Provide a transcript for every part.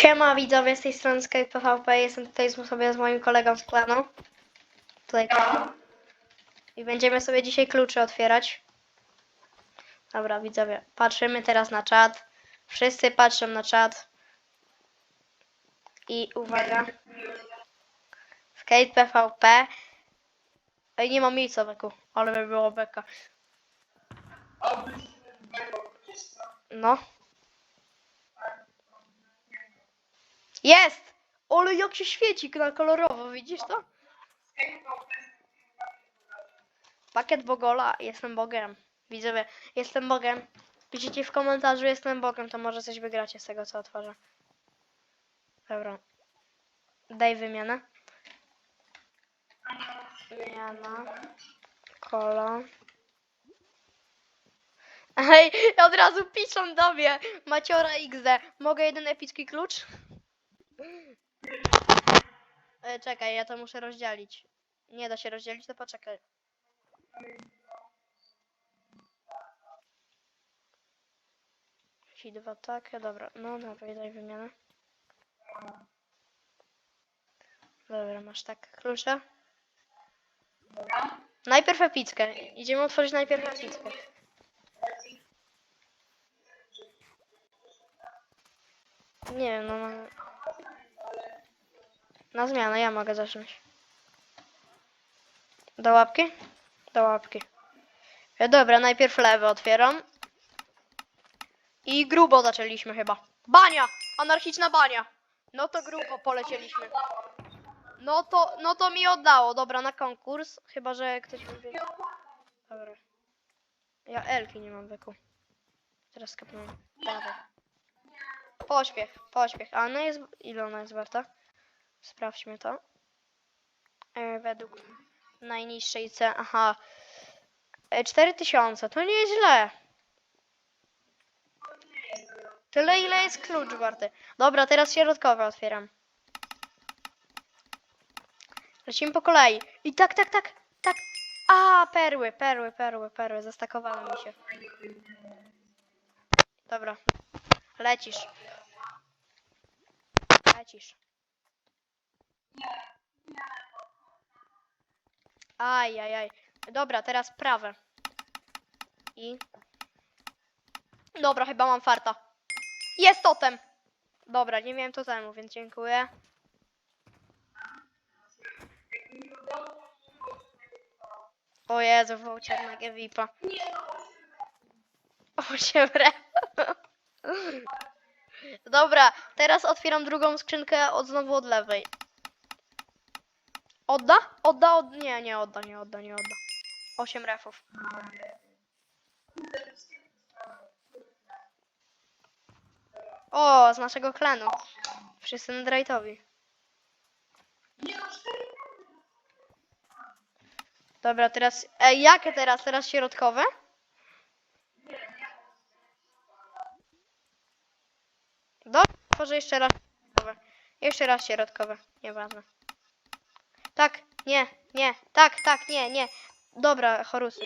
Siema widzowie z tej strony Skype PvP, jestem tutaj sobie z moim kolegą z klanu. Tutaj. I będziemy sobie dzisiaj klucze otwierać. Dobra widzowie, patrzymy teraz na czat. Wszyscy patrzą na czat. I uwaga. Skype PvP. Ej, nie mam miejsca weku, ale by było beka. No. Jest! Ale jak się świeci na kolorowo, widzisz to? Pakiet Bogola, jestem Bogiem. Widzowie, jestem Bogiem. Piszcie w komentarzu, jestem Bogiem, to może coś wygracie z tego, co otworzę. Dobra. Daj wymianę. Wymiana. Kolo. Ej, od razu piszą do mnie. Maciora XD. Mogę jeden epicki klucz? E, czekaj, ja to muszę rozdzielić. Nie da się rozdzielić, to poczekaj. Ci dwa takie, dobra. No dobra, daj wymianę. Dobra, masz tak klucze. Najpierw epickę. Idziemy otworzyć najpierw epickę. Nie wiem, no na... Na zmianę ja mogę zacząć. Do łapki? Do łapki. E, dobra, najpierw lewy otwieram. I grubo zaczęliśmy chyba. Bania! Anarchiczna bania! No to grubo polecieliśmy. No to, no to mi oddało. Dobra, na konkurs. Chyba, że ktoś mi wie. Dobra. Ja Elki nie mam wyku. Teraz skapnąłem. Dawaj. Pośpiech, pośpiech. A ona jest. Ile ona jest warta? Sprawdźmy to. E, według najniższej ceny. Aha. E, 4000. To nie jest źle. Tyle ile jest klucz warty. Dobra, teraz środkowe otwieram. Lecimy po kolei. I tak, tak, tak, tak. A, perły, perły, perły, perły. Zastakowały mi się. Dobra. Lecisz. Lecisz. Aj, aj, aj. Dobra, teraz prawe. I... Dobra, chyba mam farta. Jest totem! Dobra, nie miałem totemu, więc dziękuję. O Jezu, voucher na Gewipa. O się wre. Dobra, teraz otwieram drugą skrzynkę od znowu od lewej. Odda? Odda? Od... Nie, nie odda, nie odda, nie odda. 8 refów. O, z naszego klanu. Wszyscy netherite'owi. Dobra, teraz... Ej, jakie teraz? Teraz środkowe? Dobra, tworzę jeszcze raz środkowe. Jeszcze raz środkowe. Nieważne. Tak, nie, nie, tak, tak, nie, nie. Dobra, chorusy.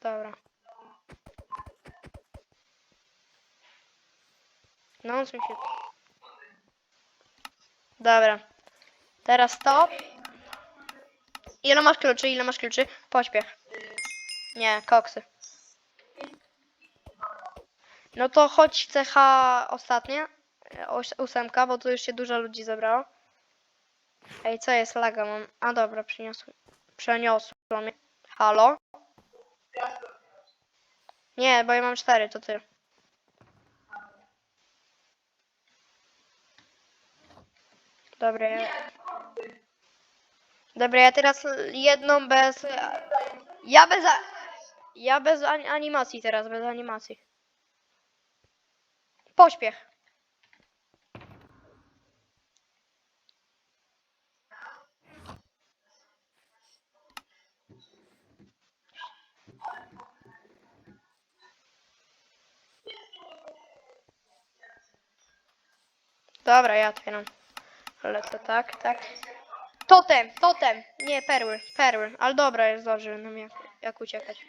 Dobra. No, on się. Dobra. Teraz to. Ile masz kluczy? Ile masz kluczy? Pośpiech. Nie, koksy. No to chodź CH ostatnie. Oś- Ósemka, bo tu już się dużo ludzi zebrało. Ej, co jest? Laga mam. A dobra, przyniosłem. Przeniosło mnie. Halo? Nie, bo ja mam cztery, to ty. Dobra, ja... Dobra, ja teraz jedną bez... Ja bez... Ja bez ani- animacji teraz, bez animacji. Pośpiech. Dobra, ja otwieram. Ale to tak, tak. Totem, totem! Nie, perły, perły. Ale dobra, jest dobrze, nam jak, jak uciekać.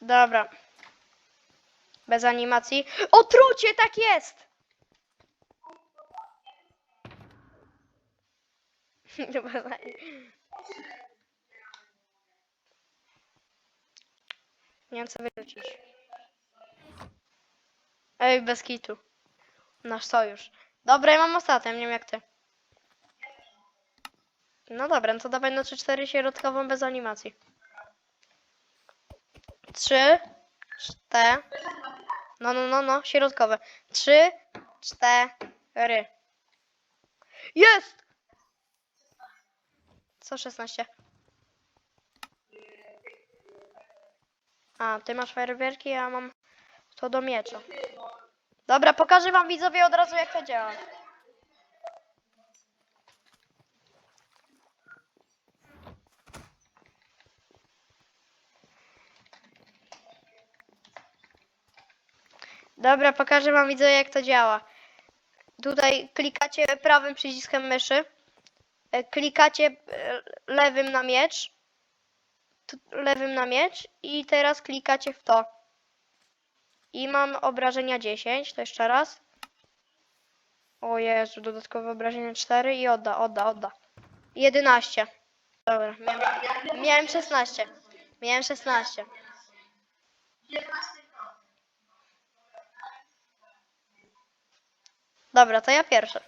Dobra. Bez animacji. Otrucie, tak jest! Bez animacji. Nie wiem co wyrzucić. Ej, bez kitu. Nasz sojusz. Dobra, ja mam ostatnią, nie wiem jak ty. No dobra, no to dawaj na 3-4 środkową bez animacji. 3, 4. No, no, no, no, środkowe. 3, 4. Jest! Co 16? A, ty masz fajerwerki, ja mam to do miecza. Dobra, pokażę wam widzowie od razu jak to działa. Dobra, pokażę wam widzowie jak to działa. Tutaj klikacie prawym przyciskiem myszy. e, Klikacie e, lewym na miecz. Lewym na miecz i teraz klikacie w to. I mam obrażenia 10, to jeszcze raz. O Jezu, dodatkowe obrażenia 4 i odda, odda, odda. 11. Dobra, miałem, miałem 16. Miałem 16. Dobra, to ja pierwszy.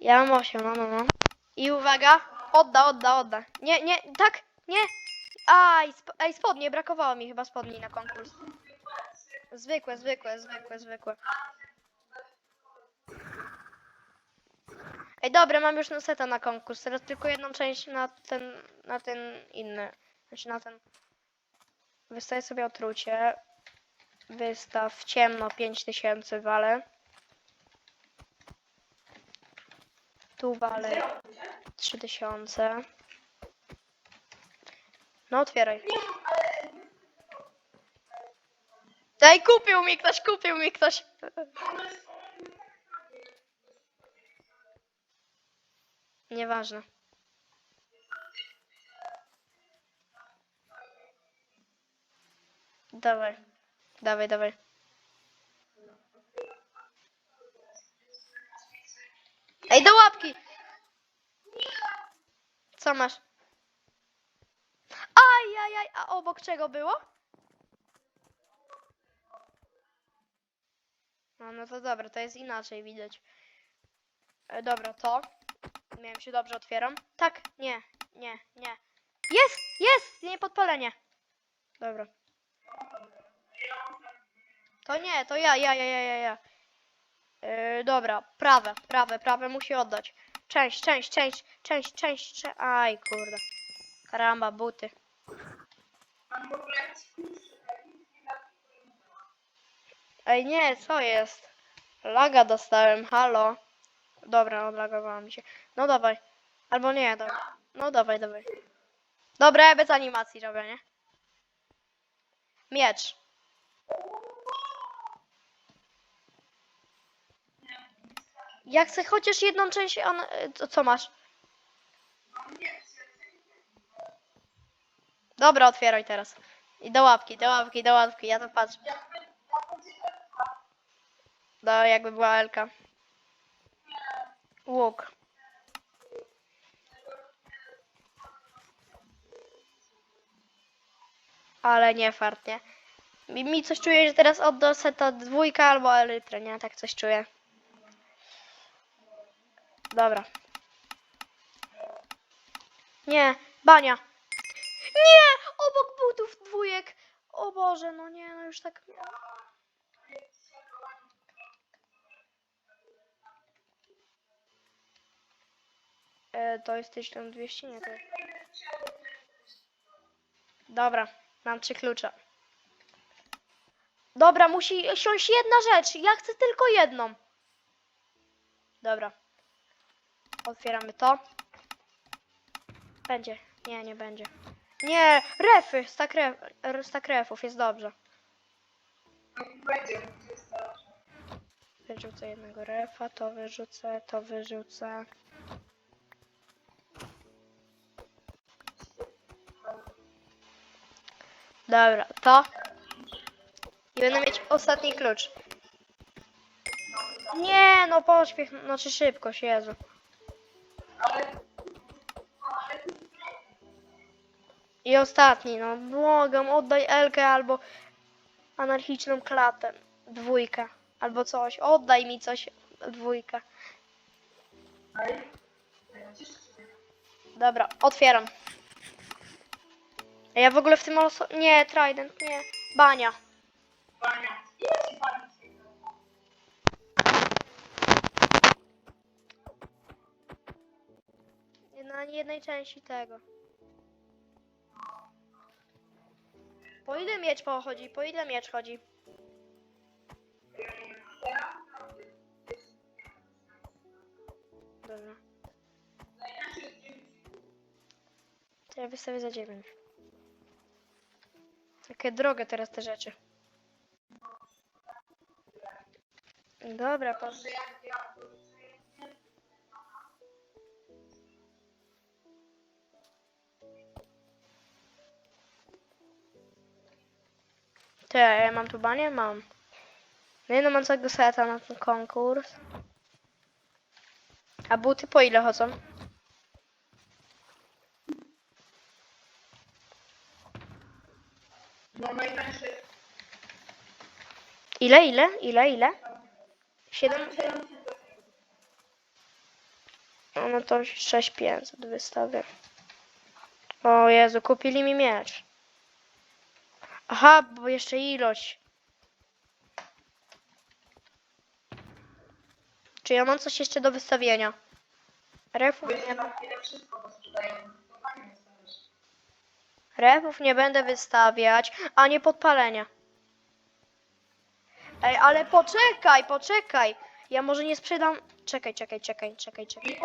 Ja mam 8, no, no, no. I uwaga, odda, odda, odda. Nie, nie, tak, nie. Aj, sp ej, spodnie, brakowało mi chyba spodni na konkurs. Zwykłe, zwykłe, zwykłe, zwykłe. Ej, dobra, mam już seta na konkurs. Teraz tylko jedną część na ten, na ten inny. Znaczy na ten. Wystawię sobie otrucie. Wystaw ciemno 5000 wale. Tu wale 3000. No otwieraj. Daj, kupił mi ktoś, kupił mi ktoś. Nieważne. Dawaj. Dawaj, dawaj. Ej, do łapki! Co masz? Ajajaj, a obok czego było? No, no to dobra, to jest inaczej widać. E, dobra, to. Miałem się dobrze, otwieram. Tak, nie, nie, nie. Jest, jest, nie podpalenie. Dobra. To nie, to ja, ja, ja, ja, ja. Yy, dobra, prawe, prawe, prawe musi oddać. Część, część, część, część, część, część. Aj, kurde. Karamba, buty. Ej, nie, co jest? Laga dostałem, halo. Dobra, odlagowała mi się. No dawaj. Albo nie, dobra. No dawaj, dawaj. Dobra, bez animacji robię, nie? Miecz. Jak chcę chociaż jedną część, on... to co masz? Dobra, otwieraj teraz. I do łapki, do łapki, do łapki, ja to patrzę. No, jakby była Elka. Łuk. Ale nie fart, nie? Mi, coś czuję, że teraz odda seta dwójka albo elytrę, nie? Tak coś czuję. Dobra. Nie, bania. Nie! Obok butów dwójek. O Boże, no nie, no już tak. E, to jest 1200, nie to. Dobra, mam trzy klucze. Dobra, musi siąść jedna rzecz. Ja chcę tylko jedną. Dobra. Otwieramy to. Będzie. Nie, nie będzie. Nie, refy. Stak, ref, stak refów, jest dobrze. Wyrzucę jednego refa, to wyrzucę, to wyrzucę. Dobra, to. I będę mieć ostatni klucz. Nie, no pośpiech, znaczy szybkość, Jezu. I ostatni, no błagam, oddaj Elkę albo anarchiczną klatę. Dwójkę. Albo coś. Oddaj mi coś. Dwójkę. Dobra, otwieram. Ja w ogóle w tym oso... Nie, Trident, nie. Bania. Na jednej części tego. Po ile miecz pochodzi? Po ile miecz chodzi? Dobra. To ja wystawię za 9. Takie drogie teraz te rzeczy. Dobra, po... Ty, ja mam tu banie? Mam. No i no mam całego seta na ten konkurs. A buty po ile chodzą? No. Ile, ile, ile, ile? Siedem? No, no to 6500 wystawię. O Jezu, kupili mi miecz. Aha, bo jeszcze ilość. Czy ja mam coś jeszcze do wystawienia? Refów nie, refów nie będę wystawiać, a nie podpalenia. Ej, ale poczekaj, poczekaj. Ja może nie sprzedam. Czekaj, czekaj, czekaj, czekaj, czekaj.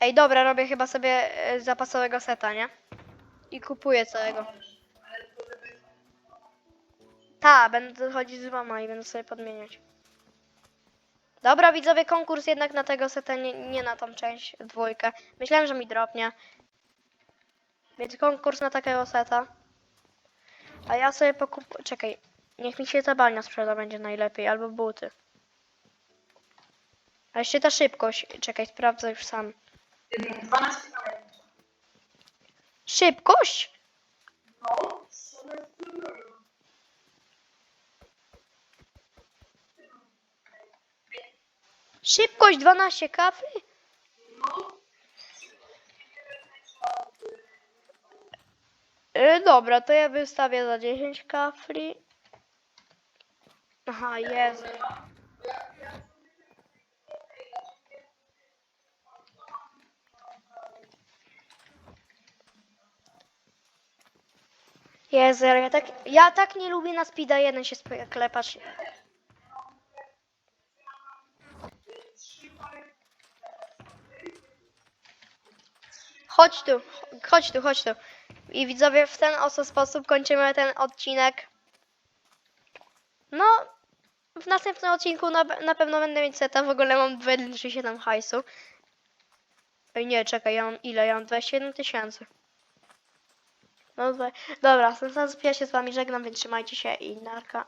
Ej, dobra, robię chyba sobie e, zapasowego seta, nie? I kupuję całego. Ta, będę chodzić z wama i będę sobie podmieniać. Dobra, widzowie, konkurs jednak na tego seta, nie, nie na tą część, dwójkę. Myślałem, że mi dropnie. Więc konkurs na takiego seta. A ja sobie pokupuję... Czekaj, niech mi się ta bania sprzeda będzie najlepiej, albo buty. A jeszcze ta szybkość. Czekaj, sprawdzę już sam. 12 kawałek. Szybkość? No. Szybkość 12 kafli? E, dobra, to ja wystawię za 10 kafli. Aha, Jezu. Jezu, ja tak, ja tak nie lubię na speeda 1 się klepać. Chodź tu, chodź tu, chodź tu. I widzowie, w ten oto sposób kończymy ten odcinek. No, w następnym odcinku na, na pewno będę mieć seta. W ogóle mam 237 hajsu. Ej, nie, czekaj, ja mam ile? Ja mam 27 tysięcy. No, dobra, ja się z wami żegnam, więc trzymajcie się i narka.